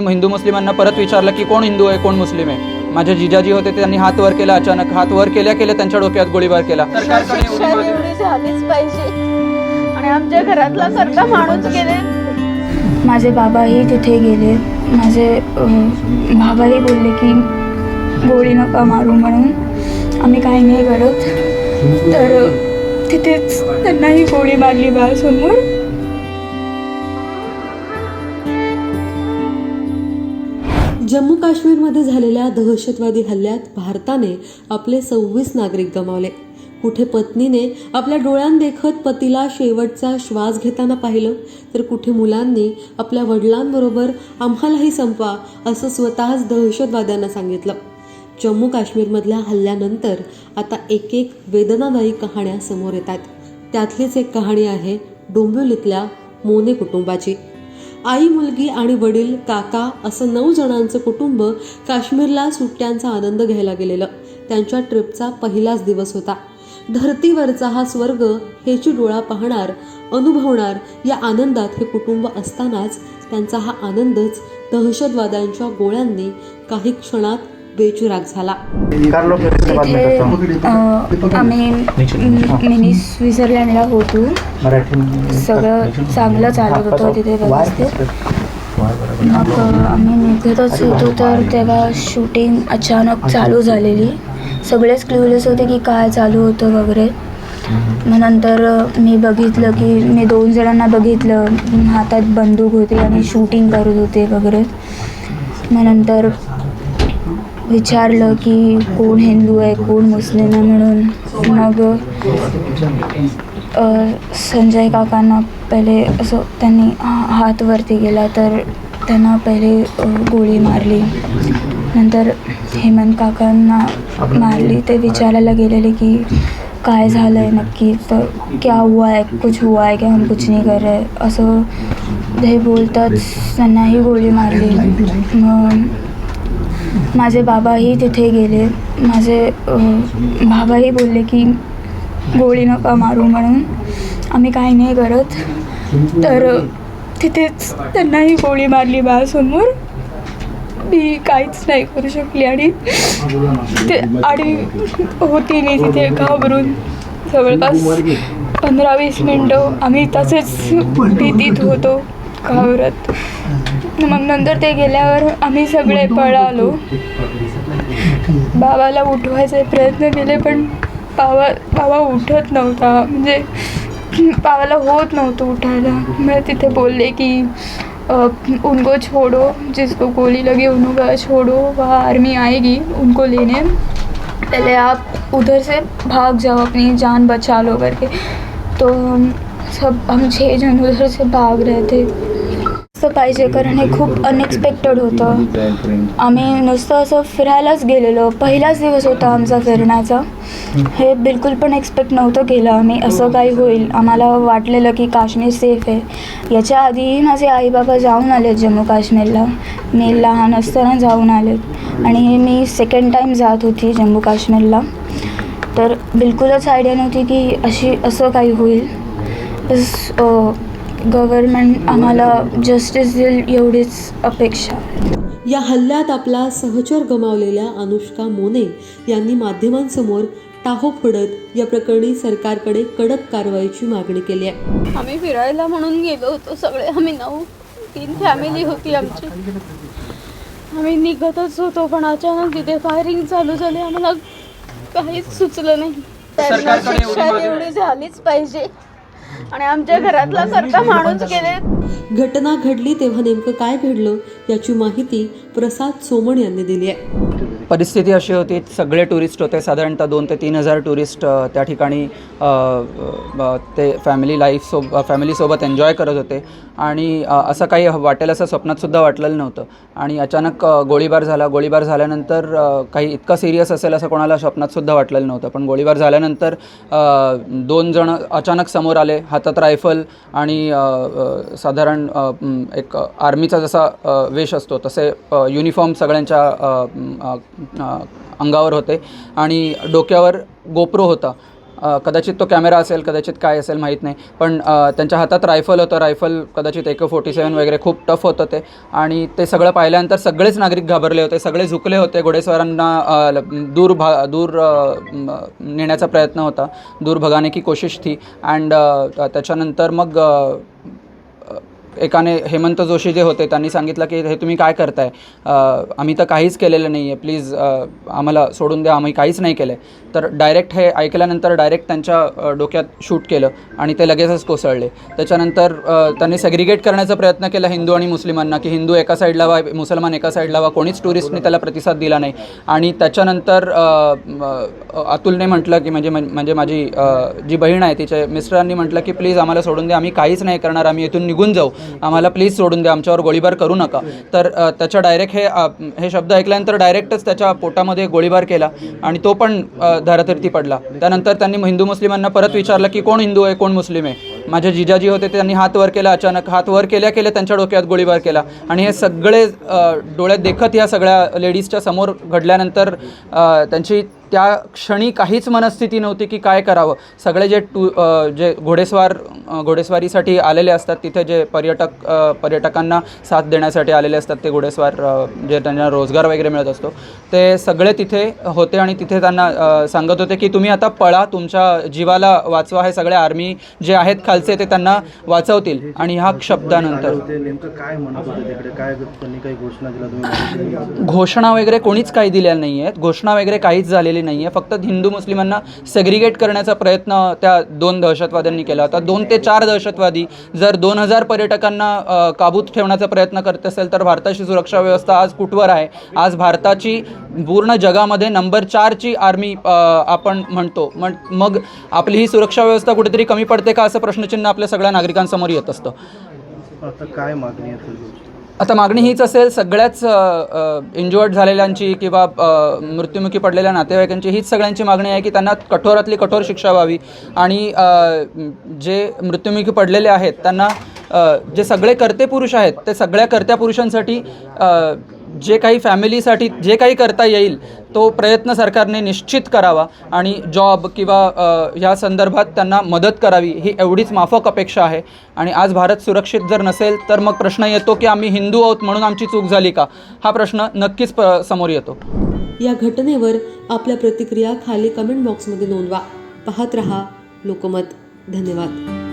हिंदू मुस्लिमांना परत विचारलं की कोण हिंदू आहे कोण मुस्लिम आहे? माझे जिजाजी होते त्यांनी हात वर केला अचानक. हात वर केल्या केल्या त्यांच्या डोक्यात गोळीबार केला. सरकारकडे एवढी शिक्षा मदत- एवढी झालीच पाहिजे. आणि आमच्या घरातला करता माणूस गेले. माझे बाबाही तिथे गेले. माझे अं, बाबाही बोलले की गोळी नका मारू म्हणून. आम्ही काही नाही करत. तर अं, तिथेच त्यांनाही गोळी मारली बाळसमोर. जम्मू काश्मीरमध्ये झालेल्या दहशतवादी हल्ल्यात भारताने आपले सव्वीस नागरिक गमावले. कुठे पत्नीने आपल्या डोळ्यांदेखत पतीला शेवटचा श्वास घेताना पाहिलं तर कुठे मुलांनी आपल्या वडिलांबरोबर आम्हालाही संपवा असं स्वतःच दहशतवाद्यांना सांगितलं. जम्मू काश्मीरमधल्या हल्ल्यानंतर आता एक एक वेदनादायी कहाण्या समोर येतात. त्यातलीच एक कहाणी आहे डोंबिवलीतल्या मोने कुटुंबाची. आई मुलगी आणि वडील काका असं नऊ जणांचं कुटुंब काश्मीरला सुट्ट्यांचा आनंद घ्यायला गेलेलं. त्यांच्या ट्रिपचा पहिलाच दिवस होता. धरतीवरचा हा स्वर्ग हेची डोळा पाहणार अनुभवणार या आनंदात हे कुटुंब असतानाच त्यांचा हा आनंदच दहशतवाद्यांच्या गोळ्यांनी काही क्षणात बेचुराक झाला. तिथे आम्ही मिनी स्वित्झर्लँडला होतो. सगळं चांगलं चालत होतं तिथे व्यवस्थित. मग आम्ही निघतच होतो तर तेव्हा शूटिंग अचानक चालू झालेली. सगळेच क्ल्युलेस होते की काय चालू होतं वगैरे. मग नंतर मी बघितलं की मी दोन जणांना बघितलं. हातात बंदूक होते आणि शूटिंग करत होते वगैरे. मग नंतर विचारलं की कोण हिंदू आहे कोण मुस्लिम आहे म्हणून. मग संजय काकांना पहिले असं त्यांनी हात वरती गेला तर त्यांना पहिले गोळी मारली. नंतर हेमंत काकांना मारली. ते विचारायला गेलेले की काय झालं आहे नक्की? तर क्या हुआ है? कुछ हुआ आहे क्या? हम कुछ नाही कर रहे. असं ते बोलतात त्यांनाही गोळी मारली. मग माझे बाबाही तिथे गेले. माझे बाबाही बोलले की गोळी नका मारू म्हणून आम्ही काही नाही करत. तर तिथेच त्यांनाही गोळी मारली बासमोर मी काहीच नाही करू शकली आणि ते आणि होती मी तिथे घाबरून. जवळपास पंधरा वीस मिनटं आम्ही तसेच भीतीत होतो. घाबरत मग नंतर ते गेल्यावर आम्ही सगळे पळालो. बाबाला उठवायचे प्रयत्न केले पण बाबा बाबा उठत नव्हता. म्हणजे बाबाला होत नव्हतं उठायला. मग तिथे बोलले की उनको छोड़ो जिसको गोली लगी उनको छोड़ो वह आर्मी आएगी उनको लेने। पहले आप उधर से भाग जाओ अपनी जान बचा लो करके। तो हम सब हम छः जन उधर से भाग रहे थे। असं पाहिजे कारण हे खूप अनएक्सपेक्टेड होतं. आम्ही नुसतं असं फिरायलाच गेलेलो. पहिलाच दिवस होता आमचा फिरण्याचा. हे बिलकुल पण एक्सपेक्ट नव्हतं केलं आम्ही. असं काही होईल. आम्हाला वाटलेलं की काश्मीर सेफ आहे. याच्या आधीही माझे आई बाबा जाऊन आले जम्मू काश्मीरला. मी लहान असताना जाऊन आलेत आणि मी सेकंड टाईम जात होती जम्मू काश्मीरला. तर बिलकुलच आयडिया नव्हती की अशी असं काही होईल. बस गव्हर्मेंट आम्हाला जस्टिस देईल एवढीच अपेक्षा या हल्ल्यात आपला सहचर गमावलेल्या अनुष्का मोने यांनी माध्यमांसमोर टाहो फोडत या प्रकरणी सरकारकडे कडक कारवाईची मागणी केली आहे. आम्ही फिरायला म्हणून गेलो होतो. सगळे आम्ही नऊ तीन फॅमिली होती आमची. आम्ही निघतच होतो पण अचानक तिथे फायरिंग चालू झाली. आम्हाला काहीच सुचलं नाही. त्यांना सरकारकडे एवढी शिक्षा एवढी झालीच पाहिजे. आणि आमच्या घरातला करता माणूस गेले घटना घडली तेव्हा नेमकं काय घडलं याची माहिती प्रसाद सोमण यांनी दिली आहे. परिस्थिती अशी होती सगळे टुरिस्ट होते साधारणतः दोन ते तीन हजार टुरिस्ट त्या ठिकाणी ते फॅमिली लाईफसोब फॅमिलीसोबत एन्जॉय करत होते. आणि असं काही वाटेल असं स्वप्नातसुद्धा वाटलेलं नव्हतं. आणि अचानक गोळीबार झाला गोळीबार झाल्यानंतर काही इतकं सिरियस असेल असं कोणाला स्वप्नातसुद्धा वाटलेलं नव्हतं. पण गोळीबार झाल्यानंतर दोन जण अचानक समोर आले हातात रायफल आणि साधारण एक आर्मीचा जसा वेश असतो तसे युनिफॉर्म सगळ्यांच्या अंगावर होते. आणि डोक्यावर गोप्रो होता. कदाचित तो कॅमेरा असेल कदाचित काय असेल माहीत नाही. पण त्यांच्या हातात रायफल होतं. रायफल कदाचित एक फोर्टी सेवन वगैरे खूप टफ होतं ते. आणि ते सगळं पाहिल्यानंतर सगळेच नागरिक घाबरले होते. सगळे झुकले होते. घोडेस्वारांना ल- दूर भा दूर नेण्याचा प्रयत्न होता. दूर भगाने की कोशिश थी. अँड त्याच्यानंतर मग एकाने हेमंत जोशी जे होते त्यांनी सांगितलं की हे तुम्ही काय करताय? आम्ही तर काहीच केलेलं नाही आहे प्लीज आम्हाला सोडून द्या. आम्ही काहीच नाही केलं आहे तर डायरेक्ट हे ऐकल्यानंतर डायरेक्ट त्यांच्या डोक्यात शूट केलं आणि ते लगेचच कोसळले. त्याच्यानंतर त्यांनी सेग्रिगेट करण्याचा प्रयत्न केला हिंदू आणि मुस्लिमांना की हिंदू एका साईडला व्हा मुसलमान एका साईडला व्हा कोणीच टुरिस्टने त्याला प्रतिसाद दिला नाही. आणि त्याच्यानंतर अतुलने म्हटलं की म्हणजे म्हणजे माझी जी बहीण आहे तिच्या मिस्टरांनी म्हटलं की प्लीज आम्हाला सोडून द्या. आम्ही काहीच नाही करणार. आम्ही इथून निघून जाऊ. आम्हाला प्लीज सोडून द्या आमच्यावर गोळीबार करू नका. तर त्याच्या डायरेक्ट हे हे शब्द ऐकल्यानंतर डायरेक्टच त्याच्या पोटामध्ये गोळीबार केला आणि तो पण अ, धारातीर्थी पडला. त्यानंतर त्यांनी हिंदू मुस्लिमांना परत विचारलं की कोण हिंदू आहे कोण मुस्लिम आहे? माझे जिजाजी होते त्यांनी हात वर केला अचानक. हात वर केल्या केल्या त्यांच्या डोक्यात गोळीबार केला. आणि हे सगळे डोळ्यात देखत या सगळ्या लेडीजच्या समोर घडल्यानंतर त्यांची त्या क्षणी काहीच मनस्थिती नव्हती की काय करावं. सगळे जे टू जे घोडेस्वार घोडेस्वारीसाठी आलेले असतात तिथे जे पर्यटक पर्यटकांना साथ देण्यासाठी आलेले असतात ते घोडेस्वार जे त्यांना रोजगार वगैरे मिळत असतो ते सगळे तिथे होते आणि तिथे त्यांना सांगत होते की तुम्ही आता पळा तुमच्या जीवाला वाचवा हे सगळे आर्मी जे आहेत खालचे ते त्यांना वाचवतील. आणि ह्या शब्दानंतर. घोषणा वगैरे कोणीच काही दिल्या नाही आहेत घोषणा वगैरे काहीच झालेली नाही आहे फक्त हिंदू मुस्लिमांना सेग्रिगेट करण्याचा प्रयत्न त्या दोन दहशतवाद्यांनी केला होता. दोन ते चार दहशतवादी जर दोन हजार पर्यटकांना काबूत ठेवण्याचा प्रयत्न करत असेल तर भारताची सुरक्षा व्यवस्था आज कुठवर आहे? आज भारताची पूर्ण जगामध्ये नंबर चारची आर्मी आपण म्हणतो. मग मग आपली ही सुरक्षा व्यवस्था कुठेतरी कमी पडते का? असं प्रश्नचिन्ह आपल्या सगळ्या नागरिकांसमोर येत असतं. आता काय मागणी आहे आता मागणी हीच असेल सगळ्याच इंजुअर्ड झालेल्यांची किंवा मृत्युमुखी पडलेल्या नातेवाईकांची हीच सगळ्यांची मागणी आहे की त्यांना कठोरातली कठोर शिक्षा व्हावी. आणि जे मृत्युमुखी पडलेले आहेत त्यांना जे सगळे कर्ते पुरुष आहेत ते सगळ्या कर्त्या पुरुषांसाठी जे काही फॅमिलीसाठी जे काही करता येईल तो प्रयत्न सरकारने निश्चित करावा आणि जॉब किंवा ह्या संदर्भात त्यांना मदत करावी ही एवढीच माफक अपेक्षा आहे. आणि आज भारत सुरक्षित जर नसेल तर मग प्रश्न येतो की आम्ही हिंदू आहोत म्हणून आमची चूक झाली का? हा प्रश्न नक्कीच प समोर येतो. या घटनेवर आपल्या प्रतिक्रिया खाली कमेंट बॉक्समध्ये नोंदवा. पाहत रहा लोकमत. धन्यवाद.